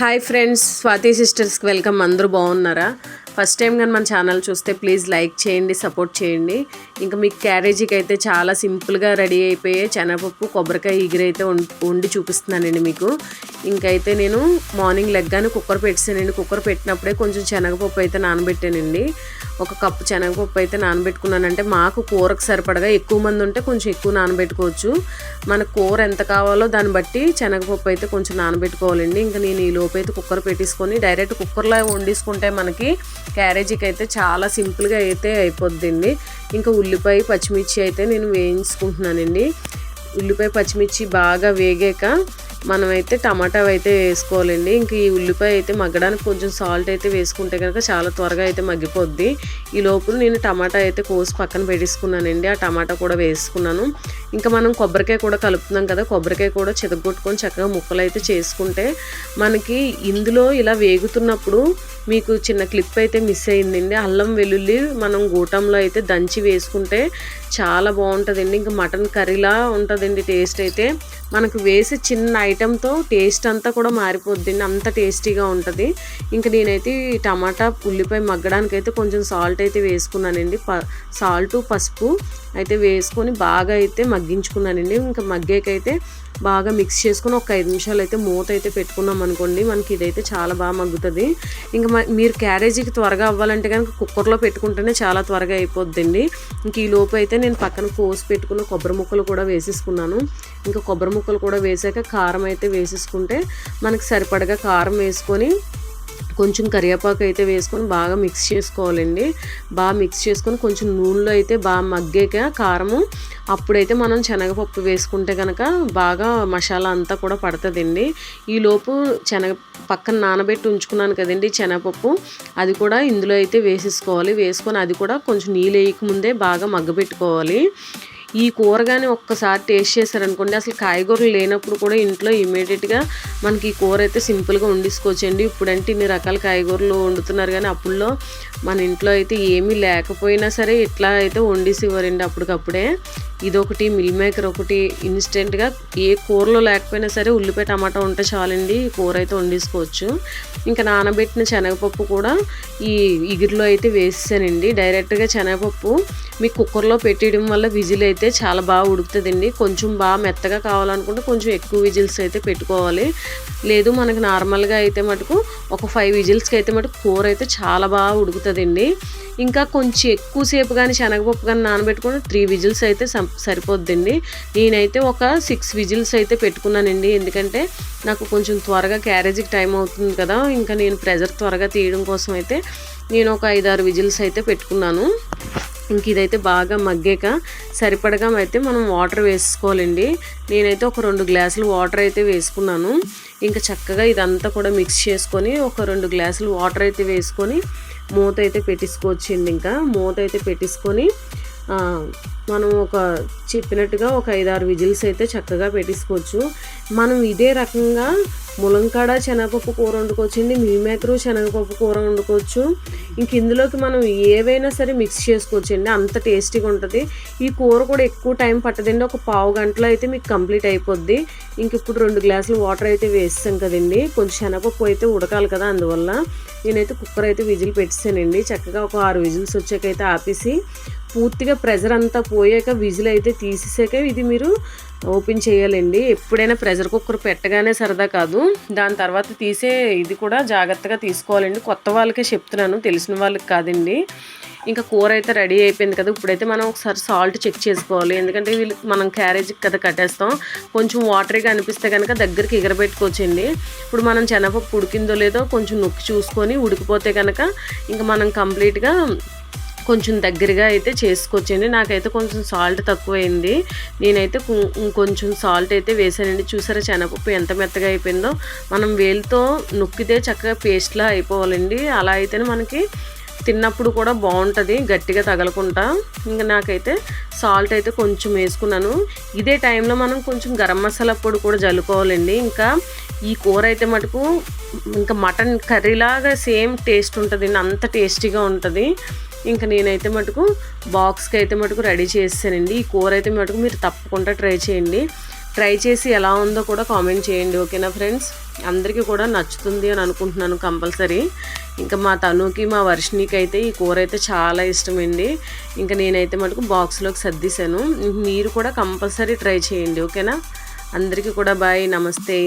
Hi friends Swathi సిస్టర్స్కి welcome అందరూ బాగున్నారా? ఫస్ట్ టైం కానీ మన ఛానల్ చూస్తే ప్లీజ్ లైక్ చేయండి సపోర్ట్ చేయండి. ఇంకా మీకు క్యారేజీకి అయితే చాలా సింపుల్గా రెడీ అయిపోయే శనగపప్పు కొబ్బరికాయ ఎగిరైతే వం- వండి చూపిస్తున్నానండి మీకు. ఇంకైతే నేను మార్నింగ్ లెగ్గానే కుక్కర్ పెట్టానండి కుక్కర్ పెట్టినప్పుడే కొంచెం శనగపప్పు అయితే నానబెట్టానండి. ఒక కప్పు శనగపప్పు అయితే నానబెట్టుకున్నానంటే మాకు కూరకు సరిపడగా ఎక్కువ మంది ఉంటే కొంచెం ఎక్కువ నానబెట్టుకోవచ్చు. మన కూర ఎంత కావాలో దాన్ని బట్టి శనగపప్పు అయితే కొంచెం నానబెట్టుకోవాలండి. ఇంకా నేను ఈ లోపు అయితే కుక్కర్ పెట్టేసుకొని డైరెక్ట్ కుక్కర్లో వండేసుకుంటే మనకి క్యారేజీకి అయితే చాలా సింపుల్గా అయితే అయిపోద్దండి. ఇంకా ఉల్లిపాయ పచ్చిమిర్చి అయితే నేను వేయించుకుంటున్నానండి. ఉల్లిపాయ పచ్చిమిర్చి బాగా వేగాక మనమైతే టమాటా అయితే వేసుకోవాలండి. ఇంక ఈ ఉల్లిపాయ అయితే మగ్గడానికి కొంచెం సాల్ట్ అయితే వేసుకుంటే కనుక చాలా త్వరగా అయితే మగ్గిపోద్ది. ఈ లోపల నేను టమాటా అయితే కోసి పక్కన పెట్టేసుకున్నానండి. ఆ టమాటా కూడా వేసుకున్నాను. ఇంకా మనం కొబ్బరికాయ కూడా కలుపుతున్నాం కదా కొబ్బరికాయ కూడా చితగొట్టుకొని చక్కగా ముక్కలు అయితే చేసుకుంటే మనకి ఇందులో ఇలా వేగుతున్నప్పుడు మీకు చిన్న క్లిప్ అయితే మిస్ అయిందండి. అల్లం వెల్లుల్లి మనం గూటంలో అయితే దంచి వేసుకుంటే చాలా బాగుంటుందండి. ఇంకా మటన్ కర్రీలా ఉంటుందండి టేస్ట్ అయితే. మనకు వేసి చిన్న ఐటెంతో టేస్ట్ అంతా కూడా మారిపోద్దండి. అంత టేస్టీగా ఉంటుంది. ఇంకా నేనైతే టమాటా ఉల్లిపాయ మగ్గడానికి అయితే కొంచెం సాల్ట్ అయితే వేసుకున్నానండి. ప సాల్ట్ పసుపు అయితే వేసుకొని బాగా అయితే మగ్గించుకున్నానండి. ఇంకా మగ్గాకైతే బాగా మిక్స్ చేసుకొని ఒక ఐదు నిమిషాలు అయితే మూత అయితే పెట్టుకున్నాం అనుకోండి మనకి ఇదైతే చాలా బాగా మగ్గుతుంది. ఇంకా మీరు క్యారేజీకి త్వరగా అవ్వాలంటే కనుక కుక్కర్లో పెట్టుకుంటేనే చాలా త్వరగా అయిపోద్దండి. ఇంక ఈ లోపు అయితే నేను పక్కన కోసి పెట్టుకున్న కొబ్బరి ముక్కలు కూడా వేసేసుకున్నాను. ఇంకా కొబ్బరి ముక్కలు కూడా వేసాక కారం అయితే వేసేసుకుంటే మనకి సరిపడగా కారం వేసుకొని కొంచెం కరివేపాకు అయితే వేసుకొని బాగా మిక్స్ చేసుకోవాలండి. బాగా మిక్స్ చేసుకొని కొంచెం నూనెలో అయితే బాగా మగ్గాక కారము అప్పుడైతే మనం శనగపప్పు వేసుకుంటే కనుక బాగా మసాలా అంతా కూడా పడుతుందండి. ఈలోపు శనగ పక్కన నానబెట్టి ఉంచుకున్నాను కదండి శనగపప్పు అది కూడా ఇందులో అయితే వేసేసుకోవాలి. వేసుకొని అది కూడా కొంచెం నీళ్ళు వేయకముందే బాగా మగ్గబెట్టుకోవాలి. ఈ కూర కానీ ఒక్కసారి టేస్ట్ చేశారనుకోండి అసలు కాయగూరలు లేనప్పుడు కూడా ఇంట్లో ఇమీడియట్గా మనకి ఈ కూర అయితే సింపుల్గా వండించుకోవచ్చండి ఇప్పుడంటే ఇన్ని రకాల కాయగూరలు వండుతున్నారు కానీ అప్పుల్లో మన ఇంట్లో అయితే ఏమీ లేకపోయినా సరే ఇట్లా అయితే వండేసి ఇవ్వరండి అప్పటికప్పుడే. ఇదొకటి మిల్ మేకర్ ఒకటి ఇన్స్టెంట్గా ఏ కూరలో లేకపోయినా సరే ఉల్లిపాయ టమాటా ఉంటే చాలండి ఈ కూర అయితే వండేసుకోవచ్చు. ఇంకా నానబెట్టిన శనగపప్పు కూడా ఈ ఇగురులో అయితే వేసేసానండి. డైరెక్ట్గా శనగపప్పు మీ కుక్కర్లో పెట్టేయడం వల్ల విజిల్ అయితే చాలా బాగా ఉడుకుతుందండి. కొంచెం బాగా మెత్తగా కావాలనుకుంటే కొంచెం ఎక్కువ విజిల్స్ అయితే పెట్టుకోవాలి. లేదు మనకు నార్మల్గా అయితే మటుకు ఒక ఫైవ్ విజిల్స్కి అయితే మటుకు కూర అయితే చాలా బాగా ఉడుకుతుంది వస్తుందండి ఇంకా కొంచెం ఎక్కువసేపు కానీ శనగపప్పు కానీ నానబెట్టుకుని త్రీ విజిల్స్ అయితే సరిపోద్దండి. నేనైతే ఒక సిక్స్ విజిల్స్ అయితే పెట్టుకున్నానండి. ఎందుకంటే నాకు కొంచెం త్వరగా క్యారేజీకి టైం అవుతుంది కదా. ఇంకా నేను ప్రెజర్ త్వరగా తీయడం కోసం అయితే నేను ఒక ఐదారు విజిల్స్ అయితే పెట్టుకున్నాను. ఇంక ఇదైతే బాగా మగ్గాక సరిపడగా అయితే మనం వాటర్ వేసుకోవాలండి. నేనైతే ఒక రెండు గ్లాసులు వాటర్ అయితే వేసుకున్నాను. ఇంకా చక్కగా ఇదంతా కూడా మిక్స్ చేసుకొని ఒక రెండు గ్లాసులు వాటర్ అయితే వేసుకొని మూత అయితే పెట్టేసుకోవచ్చండి ఇంకా. మూత అయితే పెట్టేసుకొని మనం ఒక చెప్పినట్టుగా ఒక ఐదారు విజిల్స్ అయితే చక్కగా పెట్టేసుకోవచ్చు మనం ఇదే రకంగా ములంకాడ శనగపప్పు కూర వండుకోవచ్చండి మీమేకరు శనగపప్పు కూర వండుకోవచ్చు. ఇంక ఇందులోకి మనం ఏవైనా సరే మిక్స్ చేసుకోవచ్చండి అంత టేస్టీగా ఉంటుంది. ఈ కూర కూడా ఎక్కువ టైం పట్టదండి ఒక పావు గంటలో అయితే మీకు కంప్లీట్ అయిపోద్ది. ఇంక ఇప్పుడు రెండు గ్లాసులు వాటర్ అయితే వేస్తాం కదండి కొంచెం శనగపప్పు అయితే ఉడకాలి కదా అందువల్ల. నేనైతే కుక్కర్ అయితే విజిల్ పెట్టేసానండి. చక్కగా ఒక ఆరు విజిల్స్ వచ్చాకైతే ఆపేసి పూర్తిగా ప్రెజర్ అంతా పోయాక విజిల్ అయితే తీసేసాక ఇది మీరు ఓపెన్ చేయాలండి. ఎప్పుడైనా ప్రెషర్ కుక్కర్ పెట్టగానే సరదా కాదు. దాని తర్వాత తీసే ఇది కూడా జాగ్రత్తగా తీసుకోవాలండి. కొత్త వాళ్ళకే చెప్తున్నాను తెలిసిన వాళ్ళకి కాదండి. ఇంకా కూర అయితే రెడీ అయిపోయింది కదా. ఇప్పుడైతే మనం ఒకసారి సాల్ట్ చెక్ చేసుకోవాలి. ఎందుకంటే వీళ్ళు మనం క్యారేజీకి కదా కట్టేస్తాం. కొంచెం వాటరీగా అనిపిస్తే కనుక దగ్గరికి ఎగరబెట్టుకోవచ్చండి. ఇప్పుడు మనం శనగపప్పు ఉడికిందో లేదో కొంచెం నొక్కి చూసుకొని ఉడికిపోతే కనుక ఇంకా మనం కంప్లీట్గా కొంచెం దగ్గరగా అయితే చేసుకోవచ్చండి. నాకైతే కొంచెం సాల్ట్ తక్కువైంది. నేనైతే కొంచెం సాల్ట్ అయితే వేసానండి. చూసారా శనగపప్పు ఎంత మెత్తగా అయిపోయిందో. మనం వేలుతో నొక్కితే చక్కగా పేస్ట్లా అయిపోవాలండి. అలా అయితేనే మనకి తిన్నప్పుడు కూడా బాగుంటుంది గట్టిగా తగలకుండా. ఇంకా నాకైతే సాల్ట్ అయితే కొంచెం వేసుకున్నాను. ఇదే టైంలో మనం కొంచెం గరం మసాలా పొడి కూడా జల్లుకోవాలండి. ఇంకా ఈ కూర అయితే మటుకు ఇంకా మటన్ కర్రీలాగా సేమ్ టేస్ట్ ఉంటుంది అంత టేస్టీగా ఉంటుంది. ఇంకా నేనైతే మటుకు బాక్స్కి అయితే మటుకు రెడీ చేసానండి ఈ కూర అయితే మటుకు మీరు తప్పకుండా ట్రై చేయండి. ట్రై చేసి ఎలా ఉందో కూడా కామెంట్ చేయండి ఓకేనా ఫ్రెండ్స్? అందరికీ కూడా నచ్చుతుంది అని అనుకుంటున్నాను కంపల్సరీ. ఇంకా మా తనుకి మా వర్షినికి అయితే ఈ కూర అయితే చాలా ఇష్టమండి. ఇంకా నేనైతే మటుకు బాక్స్లోకి సర్దిశాను. మీరు కూడా కంపల్సరీ ట్రై చేయండి ఓకేనా? అందరికీ కూడా బాయ్ నమస్తే.